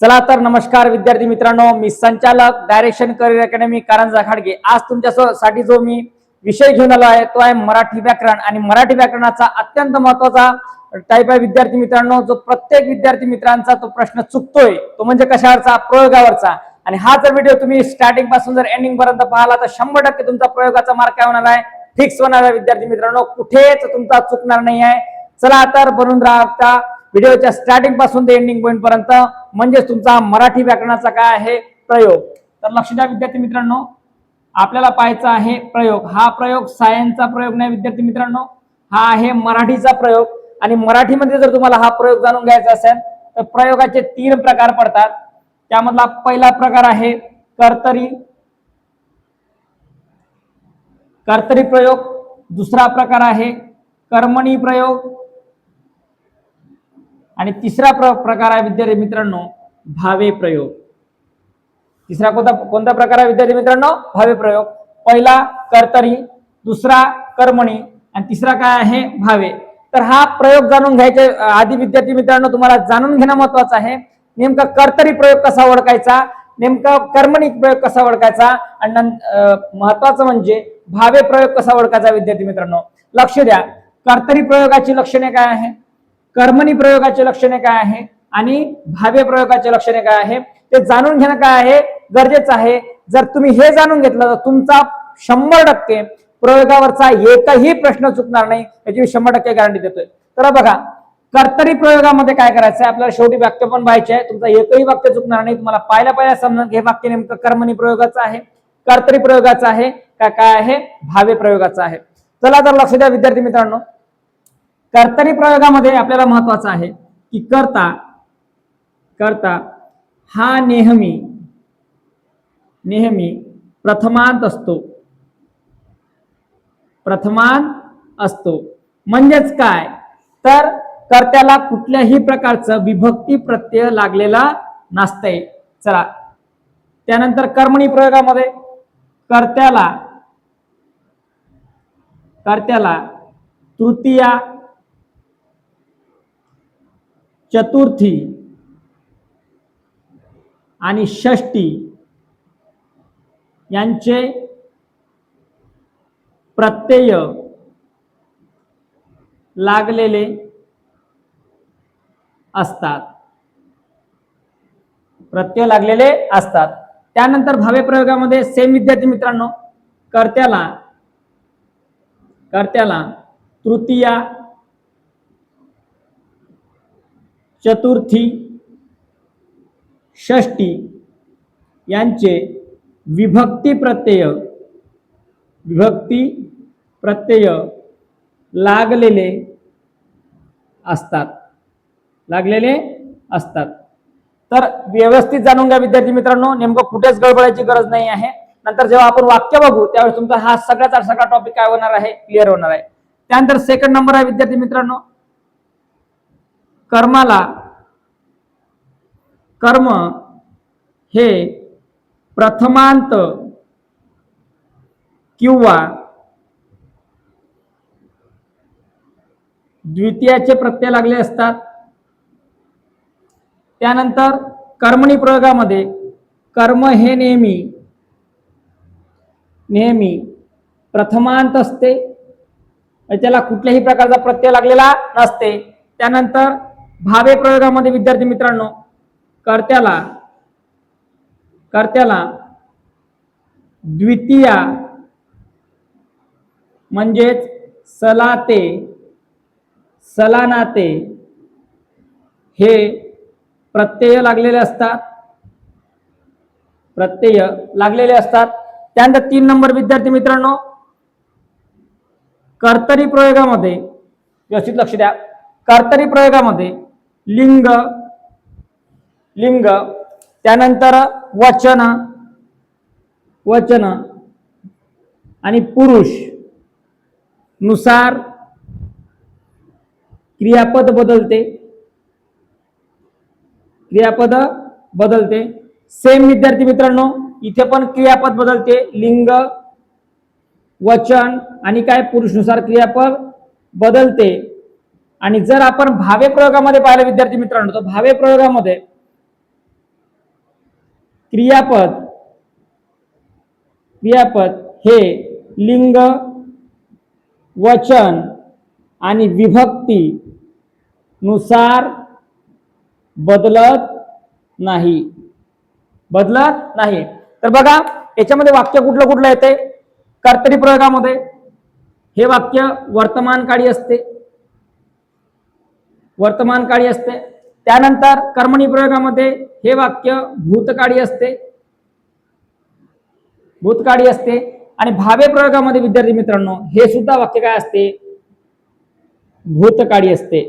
चला तर नमस्कार विद्यार्थी मित्रांनो मी संचालक direction career academy Karanja Khadge. आज तुमच्यासाठी जो मी विषय घेऊन आलो आहे तो आहे मराठी व्याकरण. आणि मराठी व्याकरणाचा अत्यंत महत्त्वाचा टाईप आहे विद्यार्थी मित्रांनो जो प्रत्येक विद्यार्थी मित्रांचा तो प्रश्न चुकतोय तो म्हणजे कशावरचा? प्रयोगावरचा. आणि हा जर व्हिडिओ तुम्ही स्टार्टिंगपासून जर एंडिंग पर्यंत पाहिला तर शंभर टक्के तुमचा प्रयोगाचा मार्क काय होणार आहे? फिक्स होणार आहे विद्यार्थी मित्रांनो. कुठेच तुमचा चुकणार नाही आहे चला तर बनून राहता. व्हिडिओच्या स्टार्टिंगपासून ते एंडिंग पॉईंट पर्यंत. म्हणजेच तुमचा मराठी व्याकरणाचा काय आहे? प्रयोग. तर लक्ष द्या विद्यार्थी मित्रांनो आपल्याला पाहायचा आहे प्रयोग. हा प्रयोग सायन्सचा प्रयोग नाही विद्यार्थी मित्रांनो. हा आहे मराठीचा प्रयोग. आणि मराठीमध्ये जर तुम्हाला हा प्रयोग जाणून घ्यायचा असेल तर प्रयोगाचे तीन प्रकार पडतात. त्यामधला पहिला प्रकार आहे कर्तरी. कर्तरी प्रयोग. दुसरा प्रकार आहे कर्मणी प्रयोग. आणि तिसरा प्र प्रकार आहे विद्यार्थी मित्रांनो भावे प्रयोग. तिसरा कोणता कोणता प्रकार आहे विद्यार्थी मित्रांनो? भावे प्रयोग. पहिला कर्तरी. दुसरा कर्मणी. आणि तिसरा काय आहे भावे. तर हा प्रयोग जाणून घ्यायचे आधी विद्यार्थी मित्रांनो तुम्हाला जाणून घेणं महत्वाचं आहे. नेमका कर्तरी प्रयोग कसा ओळखायचा? नेमका कर्मणी प्रयोग कसा ओळखायचा? आणि महत्वाचं म्हणजे भावे प्रयोग कसा ओळखायचा विद्यार्थी मित्रांनो? लक्ष द्या. कर्तरी प्रयोगाची लक्षणे काय आहे? कर्मणी प्रयोगाचे लक्षणे काय आहे आणि भाव्य प्रयोगाचे लक्षणे काय आहे? ते जाणून घेणं काय आहे? गरजेचं आहे. जर तुम्ही हे जाणून घेतलं तर तुमचा शंभर टक्के प्रयोगावरचा एकही प्रश्न चुकणार नाही. याची मी शंभर टक्के गॅरंटी देतोय. तर बघा कर्तरी प्रयोगामध्ये काय करायचं आहे? आपल्याला शेवटी वाक्य पण पाहायचे आहे. तुमचं एकही वाक्य चुकणार नाही. तुम्हाला पाहिल्या पाहिल्या समजा हे वाक्य नेमकं कर्मणी प्रयोगाचं आहे. कर्तरी प्रयोगाचं आहे. का काय आहे? भावे प्रयोगाचं आहे. चला तर लक्ष द्या विद्यार्थी मित्रांनो. कर्तरी प्रयोगामध्ये आपल्याला महत्वाचं आहे की करता करता हा नेहमी नेहमी प्रथमांत असतो. प्रथमांत असतो. म्हणजेच काय? तर कर्त्याला कुठल्याही प्रकारचं विभक्ती प्रत्यय लागलेला नसतंय. चला. त्यानंतर कर्मणी प्रयोगामध्ये कर्त्याला कर्त्याला तृतीया चतुर्थी आणि षष्टी यांचे प्रत्यय लागलेले असतात. प्रत्यय लागलेले असतात. त्यानंतर भावे प्रयोगामध्ये सेम विद्यार्थी मित्रांनो कर्त्याला कर्त्याला तृतीया चतुर्थी षष्टी यांचे विभक्ती प्रत्यय विभक्ती प्रत्यय लागलेले असतात. लागलेले असतात. तर व्यवस्थित जाणून घ्या विद्यार्थी मित्रांनो नेमकं कुठेच गडबडायची गरज नाही आहे. नंतर जेव्हा आपण वाक्य बघू त्यावेळेस तुमचा हा सगळ्याचा सगळा टॉपिक काय होणार आहे? क्लिअर होणार आहे. त्यानंतर सेकंड नंबर आहे विद्यार्थी मित्रांनो कर्माला कर्म हे प्रथमांत किंवा द्वितीयाचे प्रत्यय लागले असतात. त्यानंतर कर्मणी प्रयोगामध्ये कर्म हे नेहमी नेहमी प्रथमांत असते. त्याला कुठल्याही प्रकारचा प्रत्यय लागलेला नसते. त्यानंतर भावे प्रयोगामध्ये विद्यार्थी मित्रांनो कर्त्याला कर्त्याला द्वितीया म्हणजेच सलाते सलानाते हे प्रत्यय लागलेले असतात. प्रत्यय लागलेले असतात. त्यानंतर तीन नंबर विद्यार्थी मित्रांनो कर्तरी प्रयोगामध्ये व्यवस्थित लक्ष द्या. कर्तरी प्रयोगामध्ये लिंग लिंग त्यानंतर वचन वचन आणि पुरुष. नुसार क्रियापद बदलते. क्रियापद बदलते. सेम विद्यार्थी मित्रांनो इथे पण क्रियापद बदलते. लिंग वचन आणि काय? पुरुषनुसार क्रियापद बदलते. आणि जर आपण भावे प्रयोगामध्ये पाहिलं विद्यार्थी मित्रांनो तर भावे प्रयोगामध्ये क्रियापद क्रियापद हे लिंग वचन आणि विभक्ती नुसार बदलत नाही. बदलत नाही. तर बघा याच्यामध्ये वाक्य कुठलं कुठलं येते कर्तरी प्रयोगामध्ये. हे वाक्य वर्तमान काळी असते. वर्तमान काळी असते. त्यानंतर कर्मणी प्रयोगामध्ये हे वाक्य भूतकाळी असते. भूतकाळी असते. आणि भावे प्रयोगामध्ये विद्यार्थी मित्रांनो हे सुद्धा वाक्य काय असते? भूतकाळी असते.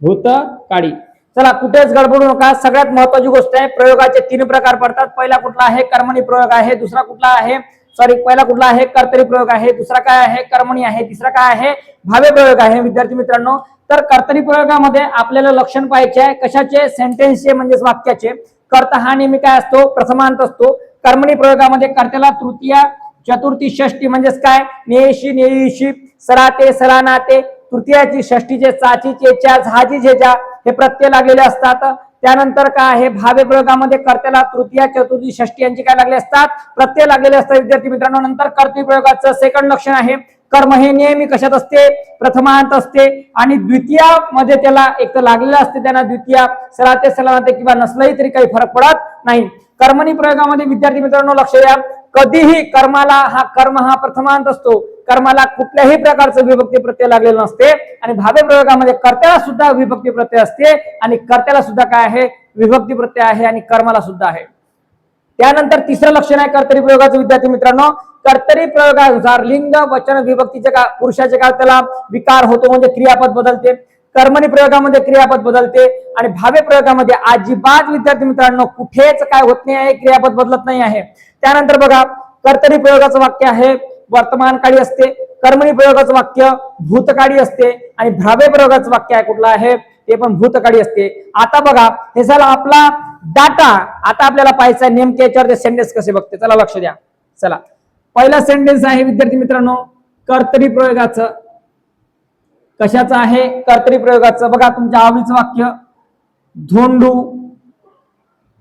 भूतकाळी. चला कुठेच गडबडू नका. सगळ्यात महत्वाची गोष्ट आहे प्रयोगाचे तीन प्रकार पडतात. पहिला कुठला आहे? कर्मणी प्रयोग आहे. दुसरा कुठला आहे? सॉरी पहिला कुठला आहे? कर्तरी प्रयोग आहे. दुसरा काय आहे? कर्मणी आहे. तिसरा काय आहे? भावे प्रयोग आहे विद्यार्थी मित्रांनो. तर कर्तरी प्रयोगामध्ये आपल्याला लक्षण पाहायचे आहे. कशाचे? सेंटेन्सचे म्हणजेच वाक्याचे. कर्ता हा नेहमी काय असतो? प्रथमांत असतो. कर्मणी प्रयोगामध्ये कर्त्याला तृतीया चतुर्थी षष्टी म्हणजेच काय? नेशी नेशी सराते सरानाते. तृतीयाची षष्टीचे चाची चा झाजी झेजा हे प्रत्यय लागलेले असतात. त्यानंतर काय आहे? भावे प्रयोगामध्ये कर्त्याला तृतीया चतुर्थी षष्टी यांची काय लागले असतात? प्रत्यय लागलेले असतात. विद्यार्थी मित्रांनो नंतर कर्तृ प्रयोगाचं सेकंड लक्षण आहे. कर्म हे नेहमी कशात असते? प्रथमांत असते. आणि द्वितीया मध्ये त्याला एक तर लागलेलं असते त्यांना द्वितीया. सलाते सलाते किंवा नसलंही तरी काही फरक पडत नाही. कर्मणी प्रयोगामध्ये विद्यार्थी मित्रांनो लक्ष द्या. कधीही कर्माला हा कर्म हा प्रथमांत असतो. कर्माला कुठल्याही प्रकारचं विभक्ती प्रत्यय लागलेलं नसते. आणि भावे प्रयोगामध्ये कर्त्याला सुद्धा विभक्ती प्रत्यय असते. आणि कर्त्याला सुद्धा काय आहे? विभक्ती प्रत्यय आहे आणि कर्माला सुद्धा आहे. त्यानंतर तिसरं लक्षण आहे कर्तरी प्रयोगाचं विद्यार्थी मित्रांनो. कर्तरी प्रयोगानुसार लिंग वचन विभक्तीचे का पुरुषाचे काळ त्याला विकार होतो म्हणजे क्रियापद बदलते. कर्मणी प्रयोगामध्ये क्रियापद बदलते आणि भावे प्रयोगामध्ये अजिबात विद्यार्थी मित्रांनो कुठेच काय होत नाही आहे क्रियापद बदलत नाही आहे. त्यानंतर बघा कर्तरी प्रयोगाचं वाक्य आहे वर्तमान काळी असते. कर्मणी प्रयोगाचं वाक्य भूतकाळी असते आणि भावे प्रयोगाचं वाक्य आहे कुठलं आहे? ते पण भूतकाळी असते. आता बघा हे झाला आपला डाटा आता आपल्याला पाहायचं आहे नेमके याच्यावर सेंटेन्स कसे बघते. चला लक्ष द्या. चला. पहिला सेंटेन्स आहे विद्यार्थी मित्रांनो कर्तरी प्रयोगाचं. कशाचं आहे? कर्तरी प्रयोगाचं. बघा तुमच्या आवडीचं वाक्य. धोंडू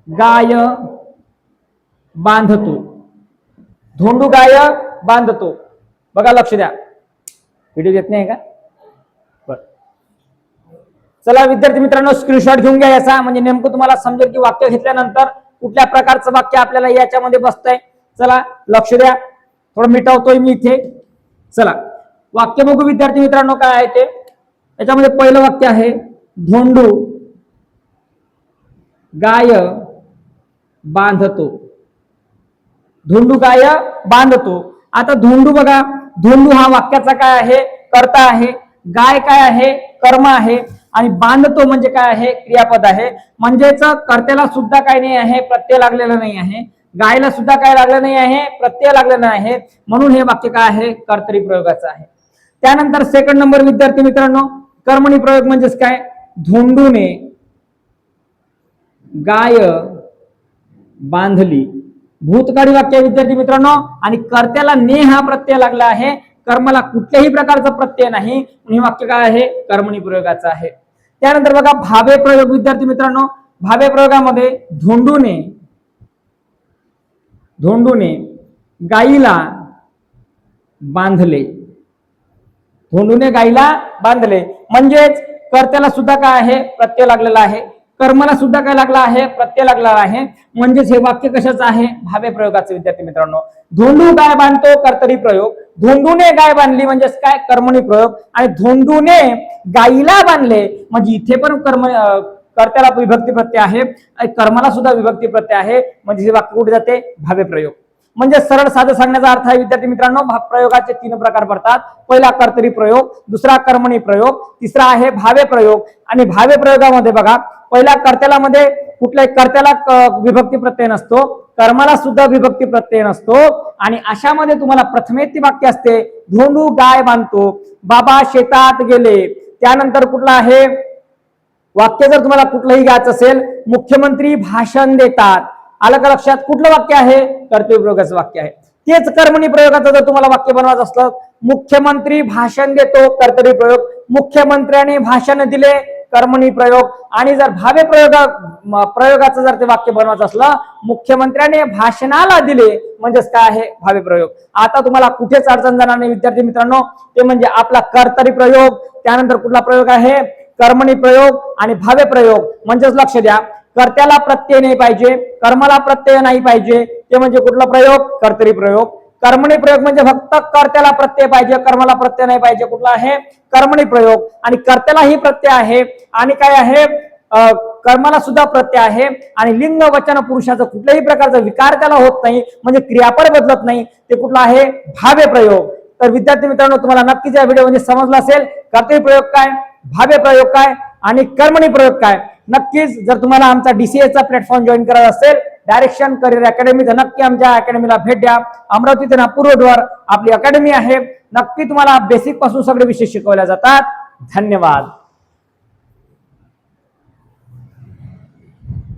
गाय बांधतो. धोंडू गाय बांधतो. बघा लक्ष द्या. व्हिडिओ देत नाही का? बर. चला विद्यार्थी मित्रांनो स्क्रीनशॉट घेऊन घ्या याचा. म्हणजे नेमकं तुम्हाला समजेल की वाक्य घेतल्यानंतर कुठल्या प्रकारचं वाक्य आपल्याला याच्यामध्ये बसतंय. चला लक्ष द्या. थोडं मिटवतोय मी इथे. चला. वाक्य बघू विद्यार्थी मित्रांनो काय आहे ते? याच्यामध्ये पहिलं वाक्य आहे धोंडू गाय बांधतो. धोंडू गाय बांधतो. आता धोंडू बघा धोंडू हा वाक्याचा काय आहे? कर्ता आहे. गाय काय आहे? कर्म आहे. आणि बांधतो म्हणजे काय आहे? क्रियापद आहे. म्हणजेच कर्त्याला सुद्धा काय नाही आहे? प्रत्यय लागलेला नाही आहे. गायला सुद्धा काय लागलं नाही आहे? प्रत्यय लागलेला नाही आहे. म्हणून हे वाक्य काय आहे? कर्तरी प्रयोगाचं आहे. त्यानंतर सेकंड नंबर विद्यार्थी मित्रांनो कर्मणी प्रयोग म्हणजेच काय? धोंडूने गाय बांधली. भूतकाळी वाक्य विद्यार्थी मित्रांनो आणि कर्त्याला ने हा प्रत्यय लागला आहे. कर्माला कुठल्याही प्रकारचा प्रत्यय नाही. हे वाक्य काय आहे? कर्मणी प्रयोगाचं आहे. त्यानंतर बघा भावे प्रयोग विद्यार्थी मित्रांनो भावे प्रयोगामध्ये धोंडूने धोंडूने गाईला बांधले. धोंडूने गायला बांधले. म्हणजेच कर्त्याला सुद्धा काय आहे? प्रत्यय लागलेला आहे. कर्माला सुद्धा काय लागला आहे? प्रत्यय लागला आहे. म्हणजेच हे वाक्य कशाचं आहे? भावे प्रयोगाचे विद्यार्थी मित्रांनो. धोंडू गाय बांधतो कर्तरी प्रयोग. धोंडूने गाय बांधली म्हणजेच काय? कर्मणी प्रयोग. आणि धोंडूने गाईला बांधले म्हणजे इथे पण कर्म कर्त्याला विभक्ती प्रत्यय आहे. कर्माला सुद्धा विभक्ती प्रत्यय आहे. म्हणजे हे वाक्य कुठे जाते? भावे प्रयोग. म्हणजे सरळ साधं सांगण्याचा अर्थ आहे विद्यार्थी मित्रांनो प्रयोगाचे तीन प्रकार पडतात. पहिला कर्तरी प्रयोग दुसरा कर्मणी प्रयोग तिसरा आहे भावे प्रयोग. आणि भावे प्रयोगामध्ये बघा पहिला कर्त्याला मध्ये कुठल्याही कर्त्याला विभक्ती प्रत्यय नसतो कर्माला सुद्धा विभक्ती प्रत्यय नसतो. आणि अशामध्ये तुम्हाला प्रथमेती वाक्य असते धोंडू गाय बांधतो बाबा शेतात गेले. त्यानंतर कुठला आहे? वाक्य जर तुम्हाला कुठलंही घ्यायचं असेल मुख्यमंत्री भाषण देतात. आलं का लक्षात? कुठलं वाक्य आहे? कर्तव्य प्रयोगाचं वाक्य आहे. तेच कर्मणी प्रयोगाचं जर तुम्हाला वाक्य बनवायचं असलं मुख्यमंत्री भाषण देतो कर्तरी प्रयोग. मुख्यमंत्र्याने भाषण दिले कर्मणी प्रयोग. आणि जर भावे प्रयोगा प्रयोगाचं जर ते वाक्य बनवायचं असलं मुख्यमंत्र्याने भाषणाला दिले म्हणजेच काय आहे? भावे प्रयोग. आता तुम्हाला कुठेच अडचण जाणार नाही विद्यार्थी मित्रांनो. ते म्हणजे आपला कर्तरी प्रयोग त्यानंतर कुठला प्रयोग आहे? कर्मणी प्रयोग आणि भावे प्रयोग. म्हणजेच लक्ष द्या. कर्त्याला प्रत्यय नाही पाहिजे कर्माला प्रत्यय नाही पाहिजे ते म्हणजे कुठला प्रयोग? कर्तरी प्रयोग. कर्मणी प्रयोग म्हणजे फक्त कर्त्याला प्रत्यय पाहिजे कर्माला प्रत्यय नाही पाहिजे कुठला आहे? कर्मणी प्रयोग. आणि कर्त्यालाही प्रत्यय आहे. आणि काय आहे? कर्माला सुद्धा प्रत्यय आहे. आणि लिंग वचन पुरुषाचं कुठल्याही प्रकारचा विकार त्याला होत नाही म्हणजे क्रियापद बदलत नाही ते कुठला आहे? भाव्य प्रयोग. तर विद्यार्थी मित्रांनो तुम्हाला नक्कीच या व्हिडिओ म्हणजे समजला असेल कर्तरी प्रयोग काय? भाव्य प्रयोग काय? आणि कर्मणी प्रयोग काय? नक्कीच जर तुम्हाला आमचा डीसीएचा प्लॅटफॉर्म जॉईन करायचा असेल डायरेक्शन करिअर अकॅडमी तर नक्की आमच्या अकॅडमीला भेट द्या. अमरावती ते नागपूर रोडवर आपली अकॅडमी आहे. नक्की तुम्हाला बेसिकपासून सगळे विषय शिकवल्या जातात. धन्यवाद.